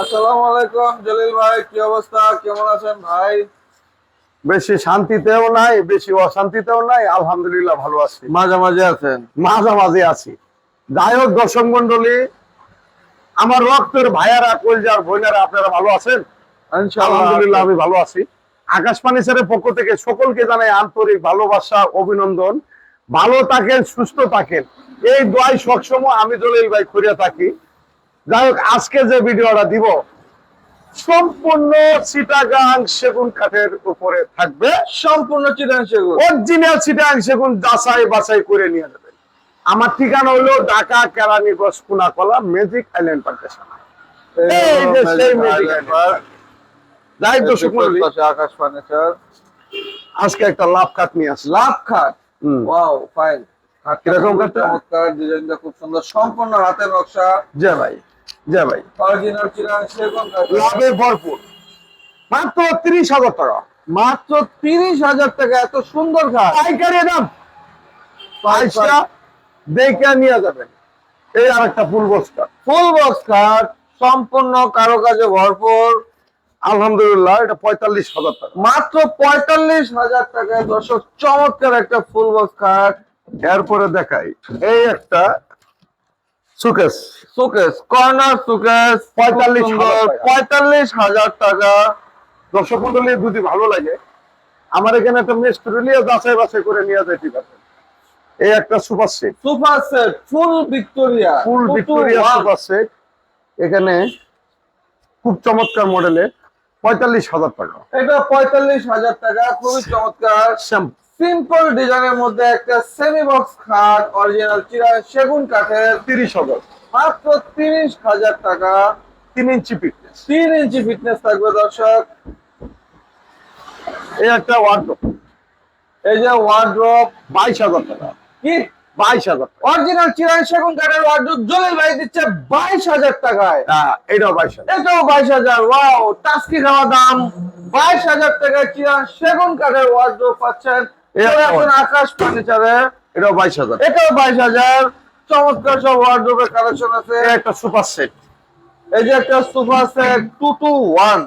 আসসালামু আলাইকুম জলিল ভাই কি অবস্থা? কেমন আছেন ভাই? বেশি শান্তিতেও নাই বেশি অশান্তিতেও নাই আলহামদুলিল্লাহ ভালো আছি। মাঝামাঝি আছেন? মাঝামাঝি আছি। যাই হোক দর্শক মন্ডলী আমার রক্তের ভাইয়ারা কলজার বোনেরা আপনারা ভালো আছেন? আলহামদুলিল্লাহ আমি ভালো আছি। আকাশ ফার্নিচারের পক্ষ থেকে সকলকে জানাই আন্তরিক ভালোবাসা অভিনন্দন। ভালো থাকেন সুস্থ থাকেন। এই দোয়াই সবসময় আমি জলিল ভাই করিয়া থাকি। যাই হোক আজকে যে ভিডিওটা দিব সম্পূর্ণ চিটাগাং সেগুন কাঠের উপরে থাকবে। সম্পূর্ণ চিটাং সেগুন। অরিজিনাল চিটাং সেগুন যাচাই বাছাই করে নিয়ে যাবেন আমার ঠিকানা হলো ঢাকা কেরানীগঞ্জ কুনাকলা ম্যাজিক আইল্যান্ড পার্কেশন এই যে সেই ম্যাজিক আইল্যান্ড যাই দর্শক মণ্ডলী, আকাশ ফার্নিচার আজকে একটা লাভ নিয়ে লাভ ওয়াও ফাইন কীরকম খাটটা? চমৎকার ডিজাইনটা খুব সুন্দর। সম্পূর্ণ হাতের নকশা। জয় ভাই। জয় ভাই। অরিজিনাল চিটাং সেগুন লাভে ভরপুর। মাত্র তিরিশ হাজার টাকা। মাত্র তিরিশ হাজার টাকা এত সুন্দর খাট পাইকারি দাম। পয়সা দেখে নিয়ে যাবেন। এই আর একটা ফুল বস্তা ফুল বক্স খাট সম্পূর্ণ কারুকাজে ভরপুর। আলহামদুলিল্লাহ এটা পঁয়তাল্লিশ হাজার টাকা। মাত্র পঁয়তাল্লিশ হাজার টাকায় দর্শক চমৎকার একটা ফুল বক্স খাট এরপরে দেখাই। এই একটা সুকেশ। সুকেস কর্নার সুকেস 45,000 টাকা। পঁয়তাল্লিশ হাজার টাকা। দর্শক মন্ডলী যদি ভালো লাগে। আমার এখানে একটা মিস্ত্রি নিয়ে যাচাই বাছাই করে নিয়ে যায় ঠিক আছে। এই একটা super set. Super set full Victoria. Full Victoria super set. এখানে খুব চমৎকার মডেলের পঁয়তাল্লিশ হাজার টাকা। এটা পঁয়তাল্লিশ হাজার টাকা খুবই চমৎকার। শ্যাম্পু সিম্পল ডিজাইনের মধ্যে একটা সেমি বক্স খাট অরিজিনাল চিরা সেগুন কাঠের তিরিশ হাজার। মাত্র তিরিশ হাজার টাকা। তিন ইঞ্চি ফিটনেস তিন ইঞ্চি ফিটনেস থাকবে দর্শক। এই একটা ওয়ার্ড্রোপ এই যে ওয়ার্ড্রপ বাইশ হাজার টাকা। কি? বাইশ হাজার অরিজিনাল চিরাং সেগুন কাঠের ওয়ার্ড্রপ জলিল ভাই দিচ্ছে বাইশ হাজার টাকায়। এটাও বাইশ হাজার। এটাও বাইশ হাজার ওয়াও টাস্কি খাওয়া দাম। বাইশ হাজার টাকায় চিরাং সেগুন কাঠের ওয়ার্ড্রপ পাচ্ছেন আকাশ ফার্নিচারে এটাও বাইশ হাজার। এটাও বাইশ হাজার। চমৎকার সব ওয়ার্ড্রোপের কালেকশন আছে। এই একটা সোফা সেট এই যে একটা sofa set two two one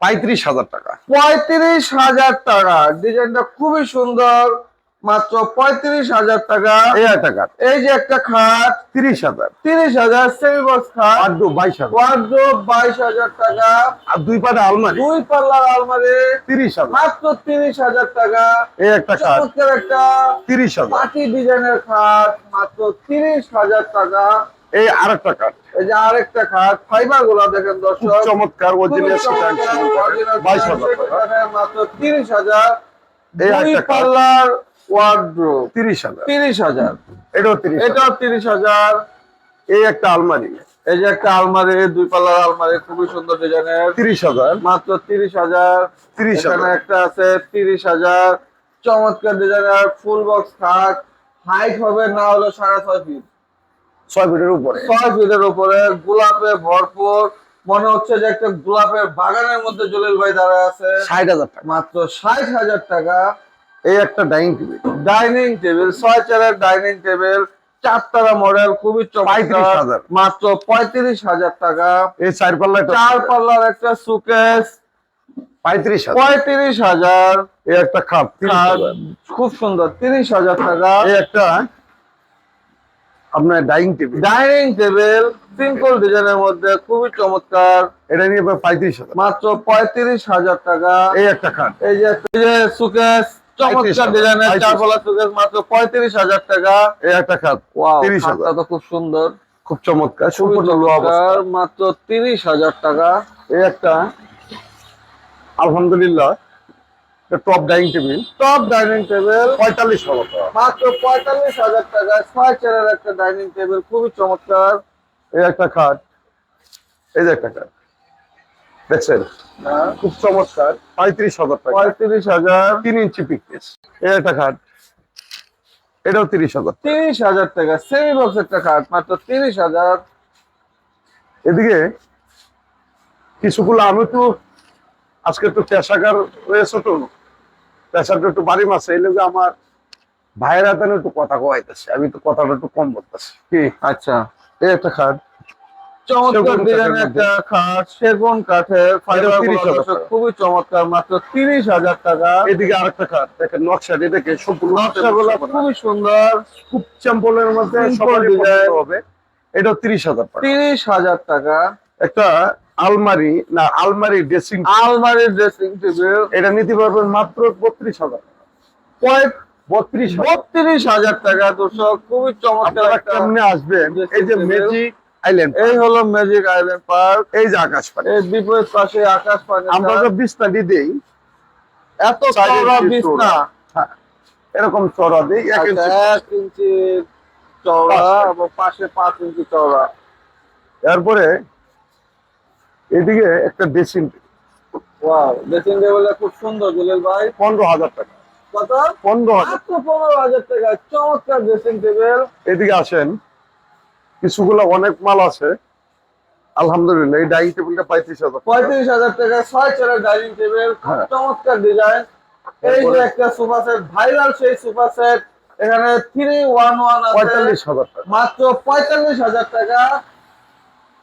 পঁয়ত্রিশ হাজার টাকা। পঁয়ত্রিশ হাজার টাকা। ডিজাইনটা খুবই সুন্দর। মাত্র পঁয়ত্রিশ হাজার টাকা। এই একটা কাঠ এই যে একটা খাট তিরিশ হাজার। তিরিশ হাজার সেমি বক্স খাট। ওয়ার্ড্রোপ বাইশ হাজার। বাইশ হাজার টাকা। আর দুই পাটে আলমারি। দুই পাল্লার আলমারি। তিরিশ হাজার। মাত্র তিরিশ হাজার টাকা। এই একটা খাট। একটা তিরিশ হাজার। পাটি ডিজাইনের খাট। মাত্র তিরিশ হাজার টাকা। এই আর একটা কাঠ এই যে আরেকটা খাট। ফাইবারগুলো দেখেন দর্শক। চমৎকার অরিজিনাল বাইশ হাজার টাকা। মাত্র তিরিশ হাজার। এই দুই পাল্লার তিরিশ হাজার। তিরিশ হাজার। এটাও তিরিশ হাজার। এটাও তিরিশ হাজার। এই একটা আলমারি। এই যে একটা আলমারি দুই পাল্লার আলমারি খুবই সুন্দর ডিজাইনের। তিরিশ হাজার। মাত্র তিরিশ হাজার। 30,000 এখানে একটা আছে তিরিশ হাজার। চমৎকার ডিজাইনের ফুল বক্স খাট হাইট হবে না হলো সাড়ে ছয় ফিট ছয় ফিটের উপরে। ছয় ফিটের উপরে গোলাপে ভরপুর। মনে হচ্ছে যে একটা গোলাপের বাগানের মধ্যে জলিল ভাই দাঁড়ায় আছে। ষাট হাজার টাকা। মাত্র ষাট হাজার টাকা। এই একটা ডাইনিং টেবিল। ডাইনিং টেবিল ছয় চেয়ারের ডাইনিং টেবিল মডেল খুবই চমৎকার। মাত্র পঁয়ত্রিশ হাজার টাকা। এই চার পাল্লা চার পাল্লার একটা সুকেস। পঁয়ত্রিশ হাজার। পঁয়ত্রিশ হাজার। এই একটা খাপ তিরিশ হাজার। খুব সুন্দর তিরিশ হাজার টাকা। এই একটা আপনার dining table. Dining table simple ডিজাইনের মধ্যে খুবই চমৎকার। এটা নিয়ে পঁয়ত্রিশ হাজার। মাত্র পঁয়ত্রিশ হাজার টাকা। এই একটা খাট। এই যে সুকেস। চমৎকার ডিজাইনের চার পাল্লা সুকেস মাত্র পঁয়ত্রিশ হাজার টাকা। এই একটা তিরিশ হাজার। তো খুব সুন্দর। খুব চমৎকার মাত্র তিরিশ হাজার টাকা। এই একটা আলহামদুলিল্লাহ top dining table top dining table পঁয়তাল্লিশ মাত্র পঁয়তাল্লিশ হাজার টাকা। ছয় চেয়ারের একটা ডাইনিং টেবিল খুবই চমৎকার। এই একটা খাট এই যে একটা খাট। দেখছেন খুব চমৎকার। পঁয়ত্রিশ হাজার টাকা। পঁয়ত্রিশ হাজার তিন ইঞ্চি পিকনেস এই একটা খাট। এটাও তিরিশ হাজার তিরিশ হাজার টাকা। সেমি বক্স একটা খাট মাত্র তিরিশ হাজার। এদিকে কিছুগুলো আমি তো আজকে একটু পেশাকার রয়েছে তো। পেশাটা একটু বাড়ি মাসে এই লোক আমার ভাইয়ের হাতে একটু কথা কওয়াইতেছে। আমি তো কথাটা একটু কম বলতেছি। কি আচ্ছা। এই একটা খাট। চমৎকার কাঠের একটা খাট সেগুন কাঠের ফাইবার 30,000 টাকা। খুবই চমৎকার মাত্র তিরিশ হাজার টাকা। এদিকে আরেকটা খাট দেখেন নকশা এটাকে সম্পূর্ণ নকশাগুলো খুবই সুন্দর খুব চ্যাম্পলের মধ্যে। পছন্দ হবে। এটা তিরিশ হাজার টাকা। তিরিশ হাজার টাকা। একটা আলমারি না আলমারি ড্রেসিং আলমারি ড্রেসিং টেবিল এটা নিতে পারবেন মাত্র বত্রিশ হাজার বত্রিশ বত্রিশ হাজার টাকা দর্শক খুবই চমৎকার একটা কেমনে আসবেন? এই যে। ম্যাজিক আইল্যান্ড এই হলো ম্যাজিক আইল্যান্ড পার্ক এই যে আকাশ পানি। এর বিপরীত পাশে আকাশ পানি আমরা যে বিছনাটি দেই। এত চওড়া বিছনা। চওড়া। হ্যাঁ, এরকম চড়া দিই এক আচ্ছা, ইঞ্চি চওড়া। এবং পাশে পাঁচ ইঞ্চি চওড়া। এরপরে এদিকে একটা ড্রেসিং ওয়াও ড্রেসিং টেবিলটা খুব সুন্দর ভাই। পনেরো হাজার টাকা। কত? পনেরো হাজার। পনেরো হাজার টাকা চমৎকার ড্রেসিং টেবিল এদিকে আসেন। কিছুগুলো অনেক মাল আছে। আলহামদুলিল্লাহ এই ডাইনিং টেবিলটা পঁয়ত্রিশ হাজার পঁয়ত্রিশ হাজার টাকা ছয় চেয়ারের ডাইনিং টেবিল। চমৎকার ডিজাইন এই যে একটা সোফা সেট ভাইরাল সেই সোফা সেট এখানে থ্রি ওয়ান ওয়ান পঁয়তাল্লিশ হাজার টাকা। মাত্র পঁয়তাল্লিশ হাজার টাকা।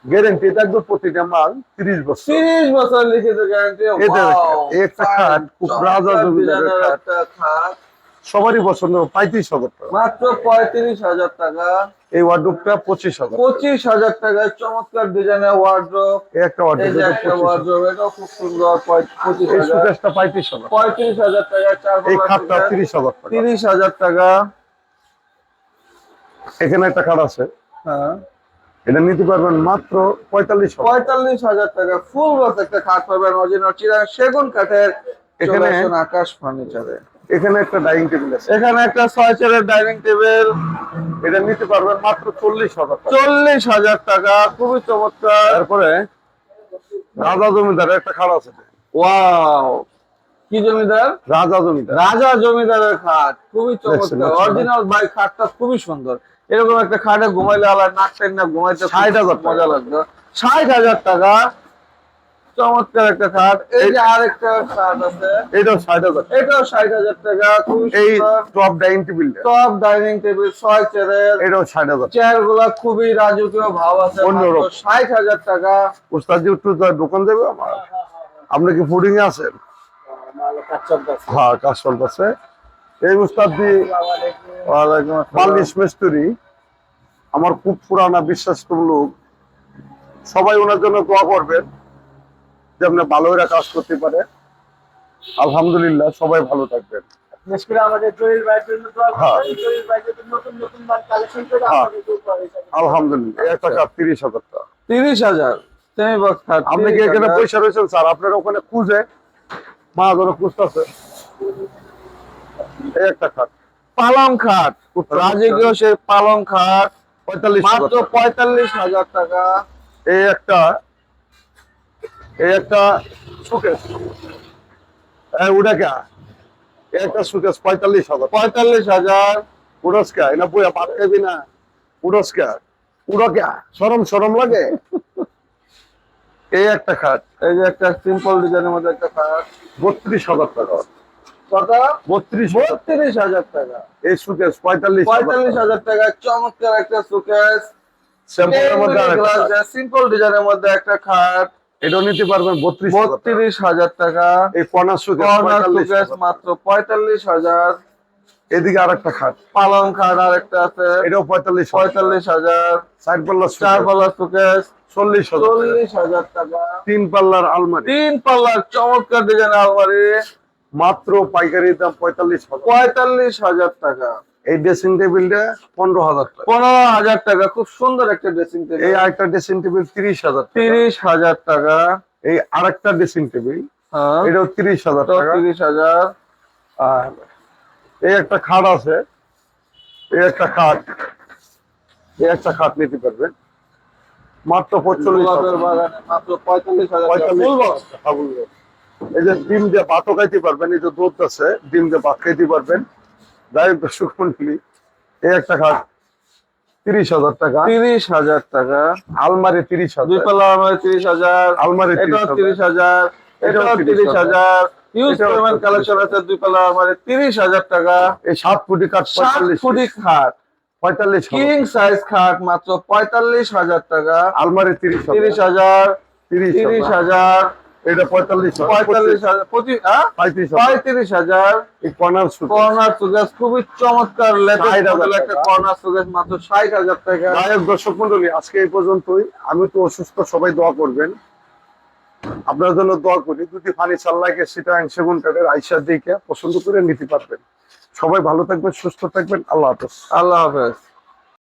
গ্যারেন্টি থাকবে প্রতিটা মাল তিরিশ বছর। তিরিশ বছর লিখিত গ্যারান্টি একটা খাট, খুব রাজা জমিদারের খাট। সবারই পছন্দ পঁয়ত্রিশ হাজার টাকা। মাত্র পঁয়ত্রিশ হাজার টাকা। এই ওয়ার্ডরোবটা পঁচিশ হাজার। পঁচিশ হাজার টাকায় চমৎকার ডিজাইনের ওয়ার্ড্রোপ একটা ওয়ার্ড্রোপ এটাও খুব সুন্দর পঁচিশ হাজার। পঁয়ত্রিশ হাজার। পঁয়ত্রিশ হাজার টাকা চার এই খাটটা তিরিশ হাজার টাকা। তিরিশ হাজার টাকা। এখানে একটা খাট আছে। হ্যাঁ। এটা নিতে পারবেন মাত্র পঁয়তাল্লিশ পঁয়তাল্লিশ হাজার টাকা। ফুল বক্স একটা খাট পাবেন অরিজিনাল চিরাং সেগুন কাঠের এখানে আকাশ ফার্নিচারে এখানে একটা ডাইনিং টেবিল আছে। এখানে একটা ছয় চেয়ারের ডাইনিং টেবিল এটা নিতে পারবেন মাত্র চল্লিশ হাজার টাকা। চল্লিশ হাজার টাকা খুবই চমৎকার। তারপরে রাজা জমিদারের একটা খাট আছে। ওয়াও কি জমিদার? রাজা জমিদার। রাজা জমিদারের খাট খুবই চমৎকার। অরিজিনাল বাই খাটটা খুবই সুন্দর। এরকম একটা খাটে ঘুমাইলে আলাদা নাক টাইন না ঘুমাইতে 60,000 টাকা। মজা লাগতো ষাট হাজার টাকা চমৎকার একটা খাট এই যে আরেকটা আছে। এটাও ষাট হাজার টাকা। এটাও ষাট হাজার টাকা। এই টপ ডাইনিং টেবিলটা টপ ডাইনিং টেবিল ছয় চেয়ারের এটাও ষাট হাজার। চেয়ারগুলা খুবই রাজকীয় ভাব আছে। অন্যরকম। ষাট হাজার টাকা। একটু দোকান দেবে আমার? আপনি কি ফুডিং এ আছেন? হ্যাঁ কাজ চলতেছে। এই ওয়ালাইকুম বালিশ মিস্ত্রি। আমার খুব পুরানা বিশ্বাস লোক। সবাই ওনার জন্য দোয়া করবেন। যে আপনি ভালো এরা কাজ করতে পারে। আলহামদুলিল্লাহ সবাই ভালো থাকবেন। বিশেষ করে আমাদের জহির ভাইয়ের জন্য দোয়া হ্যাঁ। হ্যাঁ। আমাদের দূর করে দেবেন। আলহামদুলিল্লাহ একটা কাপ তিরিশ হাজার টাকা। তিরিশ হাজার? সেমি বক্স খাট আপনি কি এখানে পয়সা রয়েছেন স্যার? আপনার ওখানে খুঁজে মা ধরো খুঁজতেছে একটা খাট পালং খাট। রাজকীয় সেই পালং খাট। পঁয়তাল্লিশ মাত্র পঁয়তাল্লিশ হাজার টাকা। এই একটা এই একটা সুকেশ ওটা এই একটা সুকেশ পঁয়তাল্লিশ হাজার। পঁয়তাল্লিশ হাজার পুরস্কার না বইয়া খাবি না। পুরস্কার পুরো কে? সরম সরম লাগে? এই একটা খাট। এই যে একটা সিম্পল ডিজাইনের মধ্যে একটা খাট। বত্রিশ হাজার টাকা। কত বত্রিশ বত্রিশ হাজার টাকা। এই সুকেশ পঁয়তাল্লিশ পঁয়তাল্লিশ হাজার টাকা চমৎকার একটা। সিম্পল ডিজাইনের মধ্যে একটা খাট। এটাও নিতে পারবেন বত্রিশ। বত্রিশ হাজার টাকা। এই কর্নার সুকেশ। মাত্র পঁয়তাল্লিশ হাজার। এদিকে আরেকটা খাট। পালং খাট আর একটা আছে। এটাও পঁয়তাল্লিশ পঁয়তাল্লিশ হাজার। চার পাল্লার চার পাল্লার সুকেস চল্লিশ। চল্লিশ হাজার টাকা। তিন পাল্লার আলমারি। তিন পাল্লার চমৎকার ডিজাইন আলমারি। মাত্র পাইকারি দাম পঁয়তাল্লিশ পঁয়তাল্লিশ হাজার টাকা। এই ড্রেসিং টেবিলটা পনেরো হাজার টাকা। পনেরো হাজার টাকা খুব সুন্দর একটা ড্রেসিং এই টেবিল আরেকটা ড্রেসিং টেবিল তিরিশ হাজার তিরিশ হাজার টাকা। এই আরেকটা ড্রেসিং টেবিল হ্যাঁ। এটাও তিরিশ হাজার টাকা। তিরিশ হাজার। আর এই একটা খাট আছে এই একটা খাট এই একটা খাট নিতে পারবেন। মাত্র পঁয়তাল্লিশ বাগানে মাত্র পঁয়তাল্লিশ হাজার পঁয়তাল্লিশ। এই যে ডিম দিয়ে ভাতও খাইতে পারবেন এই যে দুধ আছে ডিম দিয়ে ভাত খাইতে পারবেন। যাই দর্শক মন্ডলী, এই একটা খাট তিরিশ হাজার টাকা। তিরিশ হাজার টাকা। আলমারি তিরিশ দুই হাজার। পাল্লা আলমারি তিরিশ হাজার। আলমারি এটাও তিরিশ হাজার। এটাও তিরিশ হাজার। ইউজ পেমেন্ট কালেকশন আছে দুই পাল্লা আলমারি তিরিশ হাজার টাকা। এই সাত ফুটি কাঠ পঁয়তাল্লিশ ফুটি খাট। পঁয়তাল্লিশ কিং সাইজ খাট মাত্র পঁয়তাল্লিশ হাজার টাকা। আলমারি তিরিশ তিরিশ হাজার। তিরিশ হাজার। এটা পঁয়তাল্লিশ পঁয়তাল্লিশ হাজার। পঁচিশ? পঁয়ত্রিশ পঁয়ত্রিশ হাজার। কর্নার কর্নার সুগেস খুবই চমৎকার ষাট লেটেস্ট হাজার মডেল একটা কর্নার সুগেস মাত্র ষাট হাজার টাকা। গায়ক দর্শক মন্ডলী আজকে এই পর্যন্তই। আমি তো অসুস্থ সবাই দোয়া করবেন। আপনার জন্য দোয়া করি। যদি ফার্নিচার লাগে সেটা সেগুন কাঠের আইসার দিকে পছন্দ করে নিতে পারবেন। সবাই ভালো থাকবেন সুস্থ থাকবেন। আল্লাহ হাফেজ। আল্লাহ হাফেজ।